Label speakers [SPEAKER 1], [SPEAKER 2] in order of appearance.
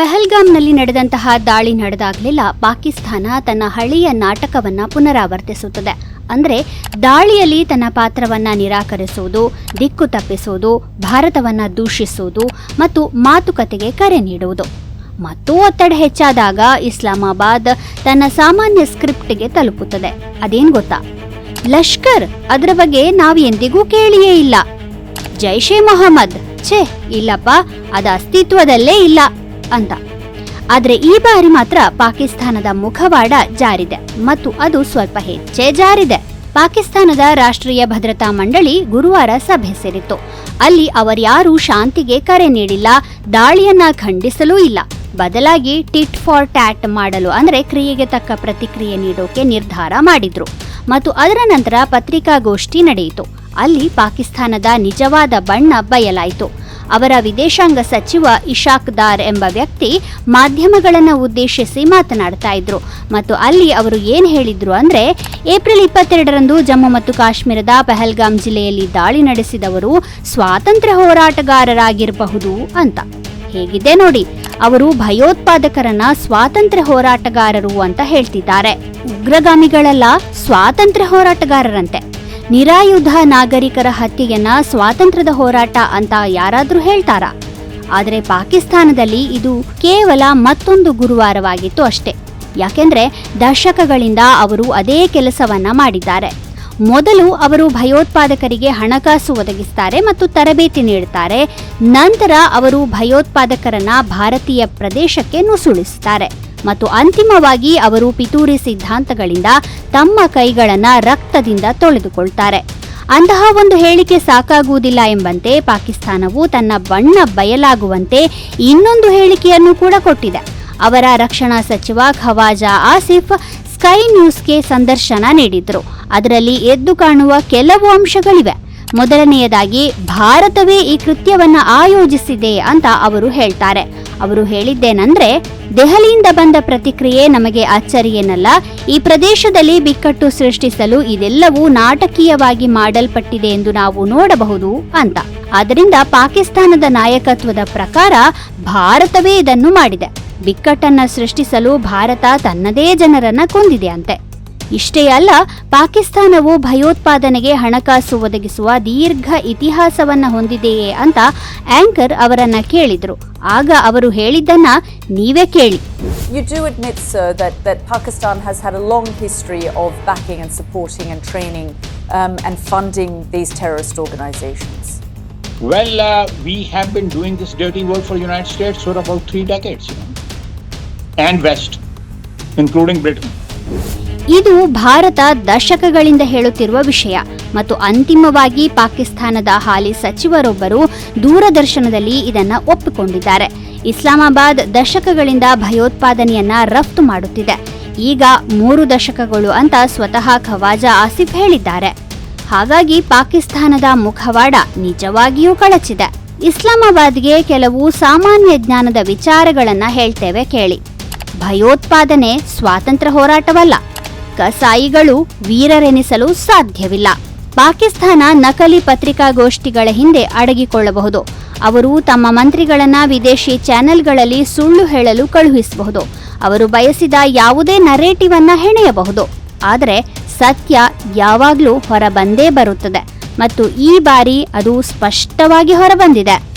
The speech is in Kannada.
[SPEAKER 1] ಪಹಲ್ಗಾಮ್ನಲ್ಲಿ ನಡೆದಂತಹ ದಾಳಿ ನಡೆದಾಗಲೆಲ್ಲ ಪಾಕಿಸ್ತಾನ ತನ್ನ ಹಳೆಯ ನಾಟಕವನ್ನ ಪುನರಾವರ್ತಿಸುತ್ತದೆ. ಅಂದರೆ ದಾಳಿಯಲ್ಲಿ ತನ್ನ ಪಾತ್ರವನ್ನ ನಿರಾಕರಿಸುವುದು, ದಿಕ್ಕು ತಪ್ಪಿಸುವುದು, ಭಾರತವನ್ನ ದೂಷಿಸುವುದು ಮತ್ತು ಮಾತುಕತೆಗೆ ಕರೆ ನೀಡುವುದು. ಮತ್ತು ಒತ್ತಡ ಹೆಚ್ಚಾದಾಗ ಇಸ್ಲಾಮಾಬಾದ್ ತನ್ನ ಸಾಮಾನ್ಯ ಸ್ಕ್ರಿಪ್ಟ್ಗೆ ತಲುಪುತ್ತದೆ. ಅದೇನು ಗೊತ್ತಾ? ಲಷ್ಕರ್ ಅದರ ಬಗ್ಗೆ ನಾವು ಎಂದಿಗೂ ಕೇಳಿಯೇ ಇಲ್ಲ. ಜೈಷೆ ಮೊಹಮ್ಮದ್ ಛೇ ಇಲ್ಲಪ್ಪ, ಅದು ಅಸ್ತಿತ್ವದಲ್ಲೇ ಇಲ್ಲ. ಅಂತ. ಆದರೆ ಈ ಬಾರಿ ಮಾತ್ರ ಪಾಕಿಸ್ತಾನದ ಮುಖವಾಡ ಜಾರಿದೆ ಮತ್ತು ಅದು ಸ್ವಲ್ಪ ಹೆಚ್ಚೆ ಜಾರಿದೆ. ಪಾಕಿಸ್ತಾನದ ರಾಷ್ಟ್ರೀಯ ಭದ್ರತಾ ಮಂಡಳಿ ಗುರುವಾರ ಸಭೆ ಸೇರಿತ್ತು. ಅಲ್ಲಿ ಅವರ್ಯಾರೂ ಶಾಂತಿಗೆ ಕರೆ ನೀಡಿಲ್ಲ, ದಾಳಿಯನ್ನ ಖಂಡಿಸಲೂ ಇಲ್ಲ. ಬದಲಾಗಿ ಟಿಟ್ ಫಾರ್ ಟ್ಯಾಟ್ ಮಾಡಲು ಅಂದರೆ ಕ್ರಿಯೆಗೆ ತಕ್ಕ ಪ್ರತಿಕ್ರಿಯೆ ನೀಡೋಕೆ ನಿರ್ಧಾರ ಮಾಡಿದ್ರು. ಮತ್ತು ಅದರ ನಂತರ ಪತ್ರಿಕಾಗೋಷ್ಠಿ ನಡೆಯಿತು. ಅಲ್ಲಿ ಪಾಕಿಸ್ತಾನದ ನಿಜವಾದ ಬಣ್ಣ ಬಯಲಾಯಿತು. ಅವರ ವಿದೇಶಾಂಗ ಸಚಿವ ಇಶಾಕ್ ದಾರ್ ಎಂಬ ವ್ಯಕ್ತಿ ಮಾಧ್ಯಮಗಳನ್ನು ಉದ್ದೇಶಿಸಿ ಮಾತನಾಡ್ತಾ ಇದ್ರು. ಮತ್ತು ಅಲ್ಲಿ ಅವರು ಏನು ಹೇಳಿದ್ರು ಅಂದ್ರೆ, ಏಪ್ರಿಲ್ ಇಪ್ಪತ್ತೆರಡರಂದು ಜಮ್ಮು ಮತ್ತು ಕಾಶ್ಮೀರದ ಪಹಲ್ಗಾಮ್ ಜಿಲ್ಲೆಯಲ್ಲಿ ದಾಳಿ ನಡೆಸಿದವರು ಸ್ವಾತಂತ್ರ್ಯ ಹೋರಾಟಗಾರರಾಗಿರಬಹುದು ಅಂತ. ಹೇಗಿದೆ ನೋಡಿ, ಅವರು ಭಯೋತ್ಪಾದಕರನ್ನ ಸ್ವಾತಂತ್ರ್ಯ ಹೋರಾಟಗಾರರು ಅಂತ ಹೇಳ್ತಿದ್ದಾರೆ. ಉಗ್ರಗಾಮಿಗಳೆಲ್ಲ, ಸ್ವಾತಂತ್ರ್ಯ ಹೋರಾಟಗಾರರಂತೆ. ನಿರಾಯುಧ ನಾಗರಿಕರ ಹತ್ಯೆಯನ್ನ ಸ್ವಾತಂತ್ರ್ಯದ ಹೋರಾಟ ಅಂತ ಯಾರಾದರೂ ಹೇಳ್ತಾರಾ? ಆದರೆ ಪಾಕಿಸ್ತಾನದಲ್ಲಿ ಇದು ಕೇವಲ ಮತ್ತೊಂದು ಗುರುವಾರವಾಗಿತ್ತು ಅಷ್ಟೇ. ಯಾಕೆಂದ್ರೆ ದಶಕಗಳಿಂದ ಅವರು ಅದೇ ಕೆಲಸವನ್ನ ಮಾಡಿದ್ದಾರೆ. ಮೊದಲು ಅವರು ಭಯೋತ್ಪಾದಕರಿಗೆ ಹಣಕಾಸು ಒದಗಿಸ್ತಾರೆ ಮತ್ತು ತರಬೇತಿ ನೀಡುತ್ತಾರೆ ನಂತರ ಅವರು ಭಯೋತ್ಪಾದಕರನ್ನ ಭಾರತೀಯ ಪ್ರದೇಶಕ್ಕೆ ನುಸುಳಿಸುತ್ತಾರೆ ಮತ್ತು ಅಂತಿಮವಾಗಿ ಅವರು ಪಿತೂರಿ ಸಿದ್ಧಾಂತಗಳಿಂದ ತಮ್ಮ ಕೈಗಳನ್ನ ರಕ್ತದಿಂದ ತೊಳೆದುಕೊಳ್ತಾರೆ. ಅಂತಹ ಒಂದು ಹೇಳಿಕೆ ಸಾಕಾಗುವುದಿಲ್ಲ ಎಂಬಂತೆ ಪಾಕಿಸ್ತಾನವು ತನ್ನ ಬಣ್ಣ ಬಯಲಾಗುವಂತೆ ಇನ್ನೊಂದು ಹೇಳಿಕೆಯನ್ನು ಕೂಡ ಕೊಟ್ಟಿದೆ. ಅವರ ರಕ್ಷಣಾ ಸಚಿವ ಖವಾಜಾ ಆಸಿಫ್ ಸ್ಕೈ ನ್ಯೂಸ್ಗೆ ಸಂದರ್ಶನ ನೀಡಿದ್ರು. ಅದರಲ್ಲಿ ಎದ್ದು ಕಾಣುವ ಕೆಲವು ಅಂಶಗಳಿವೆ. ಮೊದಲನೆಯದಾಗಿ, ಭಾರತವೇ ಈ ಕೃತ್ಯವನ್ನು ಆಯೋಜಿಸಿದೆ ಅಂತ ಅವರು ಹೇಳ್ತಾರೆ. ಅವರು ಹೇಳಿದ್ದೇನೆಂದ್ರೆ, ದೆಹಲಿಯಿಂದ ಬಂದ ಪ್ರತಿಕ್ರಿಯೆ ನಮಗೆ ಅಚ್ಚರಿಯೇನಲ್ಲ ಈ ಪ್ರದೇಶದಲ್ಲಿ ಬಿಕ್ಕಟ್ಟು ಸೃಷ್ಟಿಸಲು ಇದೆಲ್ಲವೂ ನಾಟಕೀಯವಾಗಿ ಮಾಡಲ್ಪಟ್ಟಿದೆ ಎಂದು ನಾವು ನೋಡಬಹುದು ಅಂತ. ಆದ್ದರಿಂದ ಪಾಕಿಸ್ತಾನದ ನಾಯಕತ್ವದ ಪ್ರಕಾರ ಭಾರತವೇ ಇದನ್ನು ಮಾಡಿದೆ. ಬಿಕ್ಕಟ್ಟನ್ನು ಸೃಷ್ಟಿಸಲು ಭಾರತ ತನ್ನದೇ ಜನರನ್ನ ಕೊಂದಿದೆ ಅಂತೆ. ಇಷ್ಟೇ ಅಲ್ಲ ಪಾಕಿಸ್ತಾನವು ಭಯೋತ್ಪಾದನೆಗೆ ಹಣಕಾಸು ಒದಗಿಸುವ ದೀರ್ಘ ಇತಿಹಾಸವನ್ನ ಹೊಂದಿದೆಯೇ ಅಂತ ಆಂಕರ್ ಅವರನ್ನ ಕೇಳಿದ್ರು ಆಗ ಅವರು ಹೇಳಿದ್ದನ್ನ ನೀವೇ ಕೇಳಿ
[SPEAKER 2] You do admit, sir, that, that Pakistan has had a long history of backing and supporting and training um, and funding these terrorist organizations.
[SPEAKER 3] Well, uh, we have been doing this dirty work for the United States for about three decades, you know, and West, including Britain.
[SPEAKER 1] ಇದು ಭಾರತ ದಶಕಗಳಿಂದ ಹೇಳುತ್ತಿರುವ ವಿಷಯ. ಮತ್ತು ಅಂತಿಮವಾಗಿ ಪಾಕಿಸ್ತಾನದ ಹಾಲಿ ಸಚಿವರೊಬ್ಬರು ದೂರದರ್ಶನದಲ್ಲಿ ಇದನ್ನ ಒಪ್ಪಿಕೊಂಡಿದ್ದಾರೆ. ಇಸ್ಲಾಮಾಬಾದ್ ದಶಕಗಳಿಂದ ಭಯೋತ್ಪಾದನೆಯನ್ನ ರಫ್ತು ಮಾಡುತ್ತಿದೆ. ಈಗ ಮೂರು ದಶಕಗಳು ಅಂತ ಸ್ವತಃ ಖವಾಜಾ ಆಸಿಫ್ ಹೇಳಿದ್ದಾರೆ. ಹಾಗಾಗಿ ಪಾಕಿಸ್ತಾನದ ಮುಖವಾಡ ನಿಜವಾಗಿಯೂ ಕಳಚಿದೆ. ಇಸ್ಲಾಮಾಬಾದ್ಗೆ ಕೆಲವು ಸಾಮಾನ್ಯ ಜ್ಞಾನದ ವಿಚಾರಗಳನ್ನ ಹೇಳ್ತೇವೆ ಕೇಳಿ. ಭಯೋತ್ಪಾದನೆ ಸ್ವಾತಂತ್ರ್ಯ ಹೋರಾಟವಲ್ಲ. ಕಸಾಯಿಗಳು ವೀರರೆನಿಸಲು ಸಾಧ್ಯವಿಲ್ಲ. ಪಾಕಿಸ್ತಾನ ನಕಲಿ ಪತ್ರಿಕಾಗೋಷ್ಠಿಗಳ ಹಿಂದೆ ಅಡಗಿಕೊಳ್ಳಬಹುದು. ಅವರು ತಮ್ಮ ಮಂತ್ರಿಗಳನ್ನ ವಿದೇಶಿ ಚಾನೆಲ್ಗಳಲ್ಲಿ ಸುಳ್ಳು ಹೇಳಲು ಕಳುಹಿಸಬಹುದು. ಅವರು ಬಯಸಿದ ಯಾವುದೇ ನರೇಟಿವ್ ಅನ್ನ ಹೆಣೆಯಬಹುದು. ಆದರೆ ಸತ್ಯ ಯಾವಾಗಲೂ ಹೊರಬಂದೇ ಬರುತ್ತದೆ. ಮತ್ತು ಈ ಬಾರಿ ಅದು ಸ್ಪಷ್ಟವಾಗಿ ಹೊರಬಂದಿದೆ.